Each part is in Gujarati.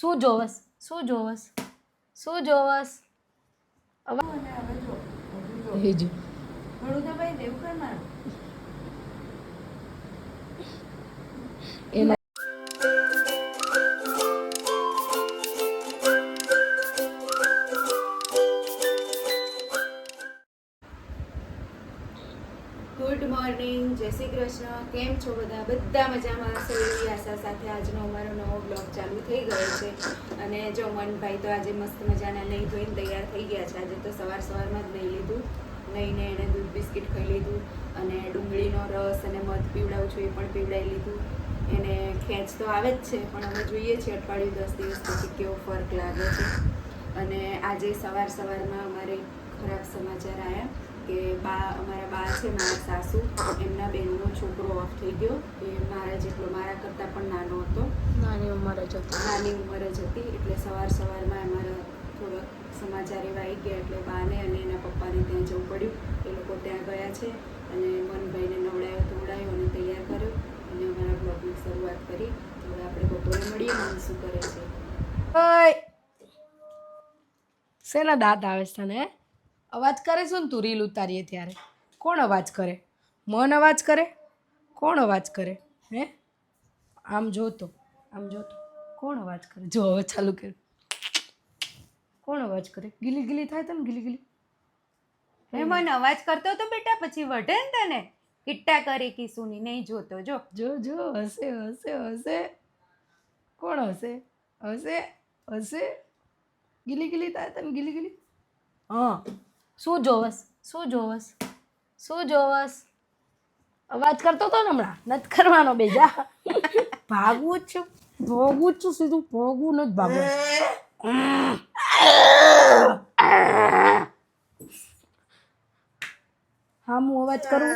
શું જોવસ? શું જોવસ? શું જોવસ? એના ગુડ મોર્નિંગ જય શ્રી કૃષ્ણ. કેમ છો બધા? બધા મજામાં એવી આશા સાથે આજનો અમારો નવો બ્લોગ ચાલુ થઈ ગયો છે. અને જો મનભાઈ તો આજે મસ્ત મજાના નહીં ધોઈને તૈયાર થઈ ગયા છે. આજે તો સવાર સવારમાં જ નહીં લીધું. નહીંને એણે દૂધ બિસ્કિટ ખાઈ લીધું. અને ડુંગળીનો રસ અને મધ પીવડાવું છું એ પણ પીવડાવી લીધું. એને ખેંચ તો આવે જ છે, પણ અમે જોઈએ છીએ અઠવાડિયું દસ દિવસ પછી કેવો ફરક લાગે છે. અને આજે સવાર સવારમાં અમારે ખરાબ સમાચાર આવ્યા કે બા અમારા બા છે મારા સાસુ એમના બેનનો છોકરો ઓફ થઈ ગયો. એ મારા જેટલો મારા કરતાં પણ નાનો હતો. નાની ઉંમર જ હતી. નાની ઉંમરે જ હતી એટલે સવાર સવારમાં અમારા થોડાક સમાચાર એવા આવી ગયા એટલે બાને અને એના પપ્પાને ત્યાં જવું પડ્યું. એ લોકો ત્યાં ગયા છે અને મનભાઈને નવડાયો તોડાયો અને તૈયાર કર્યો. અને અમારા બ્લોગની શરૂઆત કરી. તો આપણે બપોરે મળીએ મન શું કરે છે. શેના દાંત આવે છે તને? અવાજ કરે છે ને તું રીલ ઉતારીએ ત્યારે? કોણ અવાજ કરે? મન અવાજ કરે? કોણ અવાજ કરે? હે? આમ જોતો આમ જોતો. કોણ અવાજ કરે? જો હવે ચાલુ કર કોણ અવાજ કરે? ગીલી ગીલી થાય તને ગીલી ગીલી? હે મન અવાજ કરતો તો બેટા પછી વઢે ને તને? કિટ્ટા કરે કે સુની નહીં જોતો. જો. જો જો હશે હસે હશે કોણ હશે હશે હસે. ગીલી ગીલી થાય તને ગીલી ગીલી? હા. શું જોવસ? શું જોવસ? શું જોવસ? અવાજ કરતો હતો ને હમણાં? નથી કરવાનો બેજા ભાગવું જ છું. ભોગવું જ છું સીધું. ભોગવું નથી ભાગવું હામું અવાજ કરું?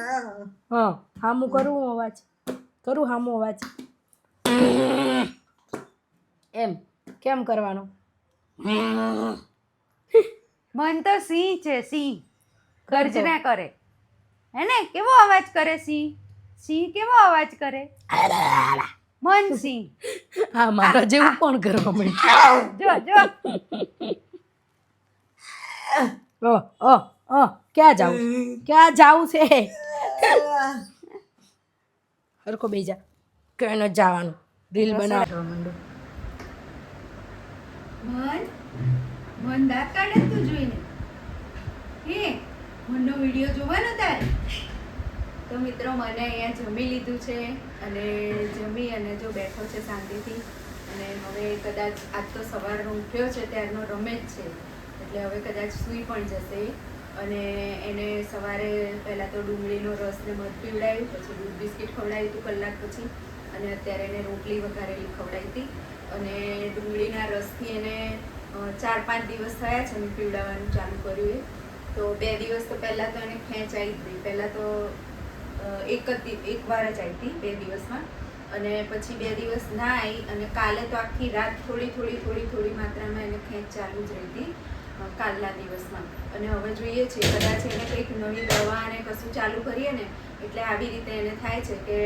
હા, હામું કરું હું અવાજ? કરું હામું અવાજ? એમ. કેમ કરવાનો? મન તો સિંહ છે સિંહ. ગર્જના કરે. હે ને? કેવો અવાજ કરે સિંહ? સિંહ કેવો અવાજ કરે? મન સિંહ. હા મારા જેવું પણ કરવા મળ્યું જો જો. ઓ ઓ ઓ ક્યાં જાવું? ક્યાં જાવું છે? હરખો બેજા ક્યાં ન જવાનું. રીલ બનાવવા માંડું. મન મન દાંત કાઢે તું જોઈને. હે, મનનો વીડિયો જોવાનો તારે? તો મિત્રો, મને અહીંયા જમી લીધું છે અને જમી અને જો બેઠો છે શાંતિથી. અને હવે કદાચ આજ તો સવારનો ઉઠ્યો છે, ત્યારનો રમે જ છે. એટલે હવે કદાચ સૂઈ પણ જશે. અને એને સવારે પહેલાં તો ડુંગળીનો રસ ને મધ પીવડાવ્યું પછી દૂધ બિસ્કિટ ખવડાવ્યું હતું કલાક પછી. અને અત્યારે એને રોટલી વઘારેલી ખવડાવી હતી. અને ડુંગળીના રસથી એને ચાર પાંચ દિવસ થયા છે મેં પીવડાવવાનું ચાલુ કર્યું એ. તો બે દિવસ તો પહેલાં તો એને ખેંચ આવી નહીં પહેલાં તો એક જ એક વાર જ આવી હતી બે દિવસમાં. અને પછી બે દિવસ ના આવી અને કાલે તો આખી રાત થોડી થોડી થોડી થોડી માત્રામાં એને ખેંચ ચાલુ જ રહી હતી. કાલના દિવસમાં. અને હવે જોઈએ છે, કદાચ એને કંઈક નવી દવા અને કશું ચાલુ કરીએ ને, એટલે આવી રીતે એને થાય છે કે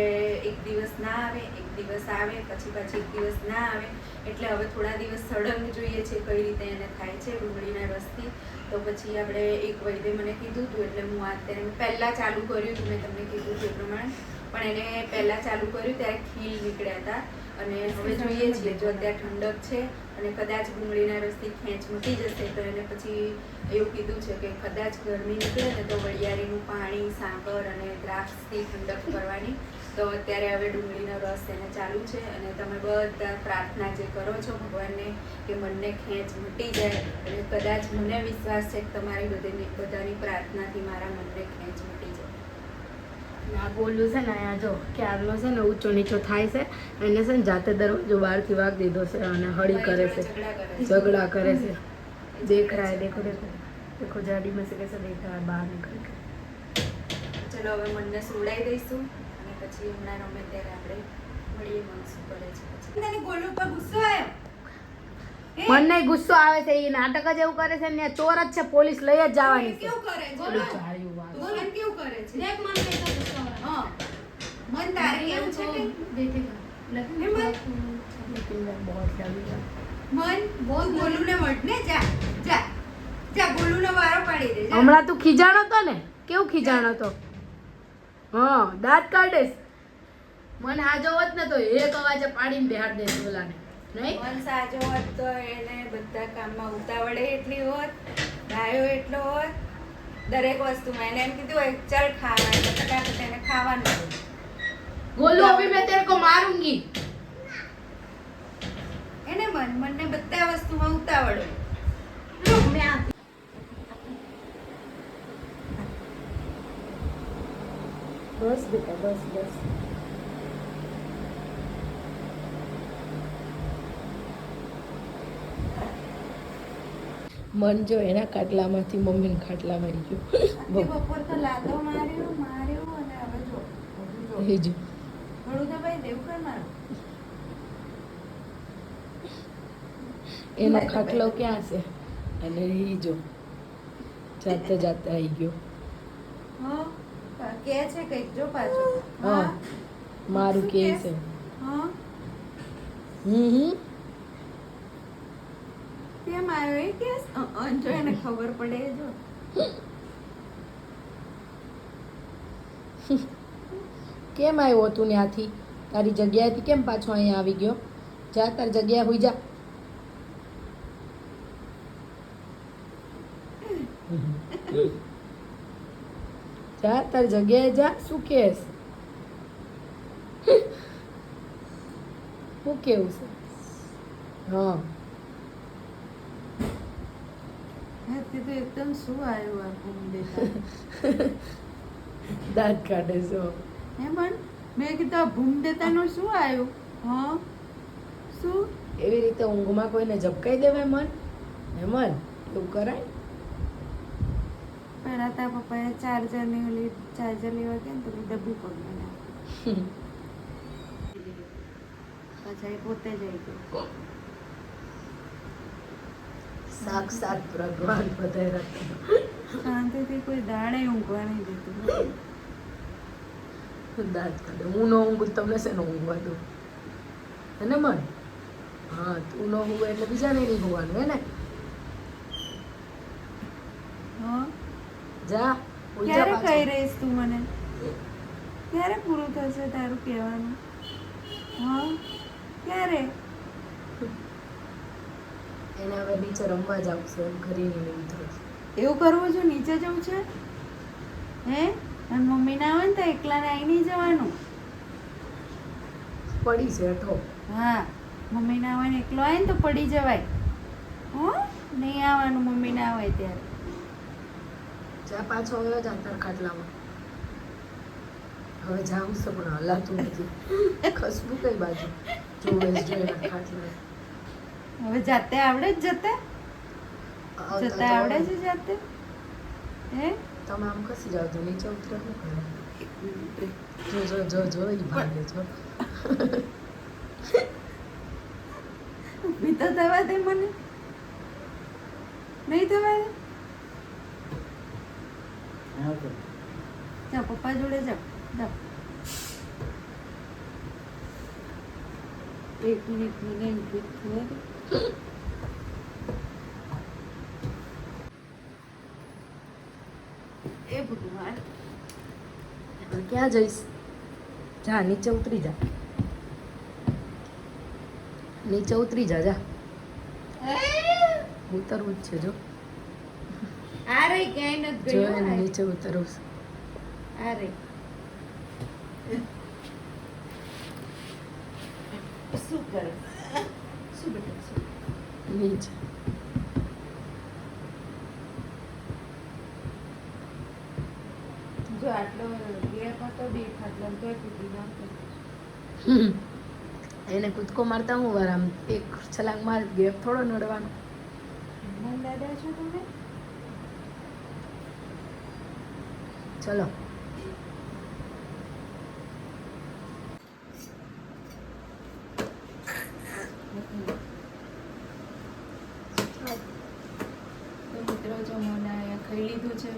એક દિવસ ના આવે, એક દિવસ આવે, પછી પાછી એક દિવસ ના આવે. એટલે હવે થોડા દિવસ સડંગ જોઈએ છે કઈ રીતે એને થાય છે ડુંગળીના રસથી. તો પછી આપણે એક વૈદ્ય મને કીધું હતું એટલે હું આ અત્યારે પહેલાં ચાલુ કર્યું હતું મેં તમને કીધું એ પ્રમાણે. પણ એને પહેલાં ચાલુ કર્યું ત્યારે ખીલ નીકળ્યા હતા. અને હવે જોઈએ છીએ, જો અત્યારે ઠંડક છે અને કદાચ ડુંગળીના રસથી ખેંચ મૂકી જશે, તો એને પછી એવું કીધું છે કે કદાચ ગરમી નીકળે ને તો વળિયારીનું પાણી સાકર અને દ્રાક્ષથી ઠંડક કરવાની. તો અત્યારે હવે ડુંગળીનો રસ એને ચાલુ છે અને તમે બધા પ્રાર્થના જે કરો છો ભગવાનને કે મનને ખેંચ મટી જાય અને કદાચ મને વિશ્વાસ છે કે તમારી બધાની બધાની પ્રાર્થનાથી મારા મનને ખેંચ મટી જાય આ ગોલું છે ને અહીંયા જો ક્યારનો છે ને ઊંચો નીચો થાય છે એને છે ને જાતે દરવાજો બહારથી વાગ દીધો છે અને હળી કરે છે ઝઘડા કરે છે. દેખ રહા હે દેખો દેખો. દેખો જાડી છે કેસે દેખ રહા બહાર નીકળ ચલો હવે મનને સુવડાવી દઈશું અને પછી હમણાં રમે ત્યારે આપણે ગુસ્સો આવે છે એ નાટક જ એવું કરે છે ને ચોર જ છે પોલીસ લઈ જ જવાની હા મન તારે કેવું છે મન? બોલ ગોલુ ને વટ ને જા જા જા ગોલુ નો વારો પાડી દે હમણાં તું ખીજાણો તો ને? કેવું ખીજાણો તો? હા દાંત કાઢેસ મને આજો હોત ને તો એક અવાજે પાડીને બેહાડ દે ગોલાને નહીં? મન સાજો હોત તો એને બધા કામમાં ઉતાવળે એટલી હોત ડાયો એટલો હોત. દરેક વસ્તુમાં. એને એમ કીધું હોય ચલ ખાવા. એને ખાવાનું બોલો અભી મેં તેરે કો મારૂંગી. એને મન મનને બધા વસ્તુમાં ઉતાવળ હોય. મેં બસ બેટા બસ બસ. મન જો એના ખાટલામાંથી મમ્મીના ખાટલામાં આવી ગયું. બપોર તો લાદો માર્યો માર્યો અને હવે જો. એ જો. ભાઈ દેવું કર મારું? એનો ખાટલો ક્યાં છે? અને એ જો જાતે જાતે આવી ગયો. હા? કે છે કંઈક જો પાછો. હા. મારું કે? છે? હા? હમ હમ. આવ્યો એ અ, જો એને ખબર પડે જો. કેમ આવ્યો તું ત્યાંથી? તારી જગ્યાએથી કેમ પાછો અહીંયા આવી ગયો? જા તારી જગ્યાએ હોઈ જા. જા તારી જગ્યાએ જા. શું કેસ? શું કેવું છે? હા. હાથી તો એકદમ શું આવ્યું આ ઘૂમ દેતા દાંત કાઢે છો હે પણ મેં કીધું આ ભૂમ દેતાનો શું આવ્યું? હા? શું? એવી રીતે ઊંઘમાં કોઈને ઝપકાઈ દેવાય મન? હે મન એવું કરાય? પહેલા તા પપ્પાએ ચાર્જરની ઓલી ચાર્જર લેવા ગયા ને તો ડબ્બી પગ મને પાછા એ પોતે જાય ગયો. સાક્ષાત ભગવાન પધાર્યા શાંતિથી કોઈ દાડે ઊંઘવા નહીં દેતું. દાંત કાઢે હું ન ઊંઘું તમને શેનો ઊંઘવા દઉં? હે ને મન? હા તું ન ઊંઘે એટલે બીજાને નહીં ઊંઘવાનું હે ને? જા ક્યારે કહી રહીશ તું મને? ક્યારે પૂરું થશે તારું કહેવાનું? હા? ક્યારે? એને હવે નીચે રમવા જ છે એમ કરીને એવું કરવું જો નીચે જવું છે? હે? અને મમ્મી ના આવે ને તો એકલાને આવી નહીં જવાનું. પડી છે હઠો હા મમ્મી ના આવે ને એકલો આવે ને તો પડી જવાય. હો? નહીં આવવાનું મમ્મી ના આવે ત્યારે. જા પાછો આવ્યો જ આંતર ખાટલામાં. હવે જાઉં છે પણ હલાતું નથી. ખસવું કઈ બાજુ? જોવે જ જો ખાટલા. હવે જાતે આવડે જ જતે? જતા આવડે છે જાતે? હે? તમે આમ કસી જાવ તો નીચે ઉતરે શું કરે જો જો જો જો ઈ ભાગે છો. બીતો થવા દે મને. નહીં થવા દે જા પપ્પા જોડે જાઓ. જાઓ. એક મિનિટ મને ઊભી થવા દે. એ ભગવાન ક્યાં જઈશ? જા નીચે ઉતરી જા. નીચે ઉતરી જા જા. ઉતરવું જ છે જો. આરે ક્યાંય નથી જો એને નીચે ઉતરવું છે. આ શું કરે? નીચે જો આટલો ગેપ હતો બે ખાટલો તો કીધી એને કૂદકો મારતા હું વાર આમ એક છલાંગ માર ગેપ થોડો નડવાનો. દાદા છો તમે? ચલો. તો મિત્રો જો મને અહીંયા ખાઈ લીધું છે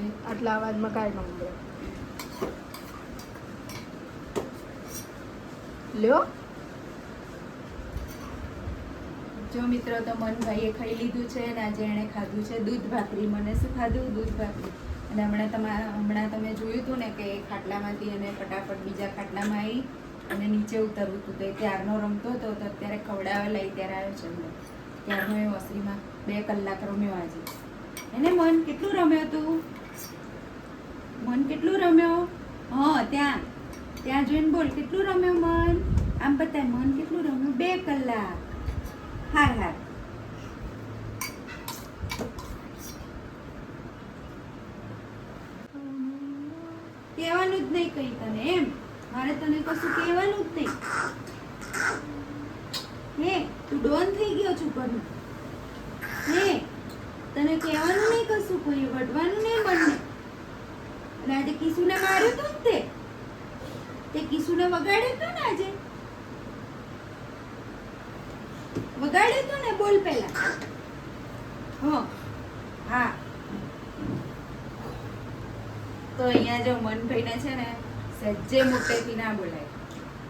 આજે આટલા અવાજમાં કાંઈ ન મળે લ્યો. જો મિત્રો, તો મનભાઈએ ખાઈ લીધું છે અને આજે એણે ખાધું છે દૂધ ભાખરી. મને શું ખાધું? દૂધ ભાખરી. અને હમણાં તમારા હમણાં તમે જોયું હતું ને કે ખાટલામાંથી અને ફટાફટ બીજા ખાટલામાં આવી અને નીચે ઉતરવું હતું. તો એ ત્યારનો રમતો હતો? તો અત્યારે ખવડાવવા લઈ ત્યારે આવ્યો છે અંદર ત્યારનો એ ઓસરીમાં? બે કલાક રમ્યો આજે. એને મન કેટલું રમ્યો તું મન કેટલું રમ્યો? હા, ત્યાં ત્યાં જોઈને બોલ, કેટલું રમ્યો મન? આમ બતાય મન કેટલું રમ્યું? બે કલાક. હાર હાર. કહેવાનું જ નહીં કઈ તને, એમ. મારે તને કશું કહેવાનું જ નહીં. હે, તું ડોન થઈ ગયો છું ઘરનું હે, તને કહેવાનું નહીં કશું કોઈ, વઢવાનું નહીં બંને અને આજે કિસુને માર્યો તો તે. તે કિસુને વગાડ્યો તો ને આજે? વગાડ્યો તો ને બોલ પેલા હો તો અહીંયા જો મનભાઈને છે ને સજ્જે મોટેથી ના બોલાય.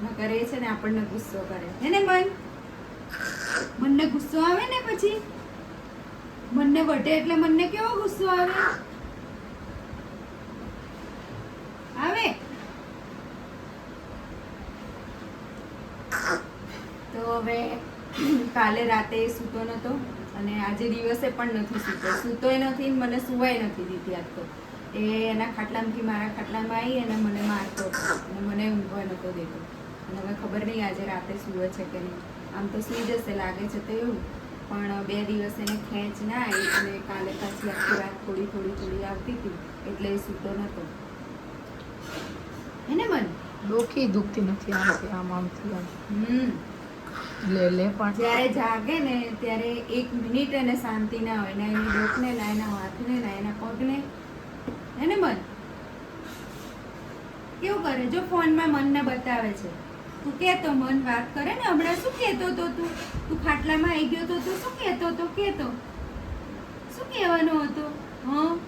નકર એ છે ને આપણને ગુસ્સો કરે. હે ને મન? મનને ગુસ્સો આવે ને પછી? મનને વટે એટલે મનને કેવો ગુસ્સો આવે તો હવે કાલે રાતે સૂતો નહોતો અને આજે દિવસે પણ નથી સૂતો. સૂતોય નથી મને સુવાય નથી દીધી આજ તો. એ એના ખાટલામાંથી મારા ખાટલામાં આવી અને મને મારતો અને મને ઊંઘવા નહોતો દેતો. અને હવે ખબર નહીં આજે રાતે સૂવે છે કે નહીં. આમ તો સૂઈ જશે લાગે છે તો એવું. પણ બે દિવસ એને ખેંચ ના આવી અને કાલે પાછી આખી રાત થોડી થોડી થોડી આવતી હતી એટલે એ સૂતો નહોતો હે ને મન? ડોકી દુખતી નથી આમથી આમ આમથી આમ હમ. લે જ્યારે જાગે ને ત્યારે એક મિનિટ એને શાંતિ ના હોય, ના એની ડોકને, ના એના હાથને, ના એના પગને, એને મન. કેવું કરે? જો ફોનમાં મનને બતાવે છે. તું કેતો મન વાત કરે ને, હમણાં શું કહેતો તો તું? તું ખાટલામાં આવી ગયો તો તું શું કહેતો તો? કેતો શું કહેવાનો હતો? હં?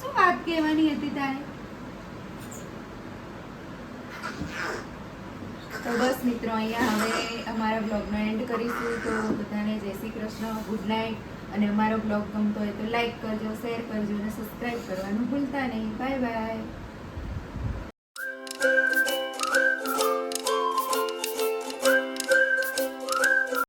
શું વાત કહેવાની હતી તારે તો બસ મિત્રો અહીંયા હવે અમારા બ્લોગનો એન્ડ કરીશું. તો બધાને જય શ્રી કૃષ્ણ ગુડ નાઇટ અને અમારો બ્લોગ ગમતો હોય તો લાઈક કરજો શેર કરજો અને સબસ્ક્રાઈબ કરવાનું ભૂલતા નહીં. Bye bye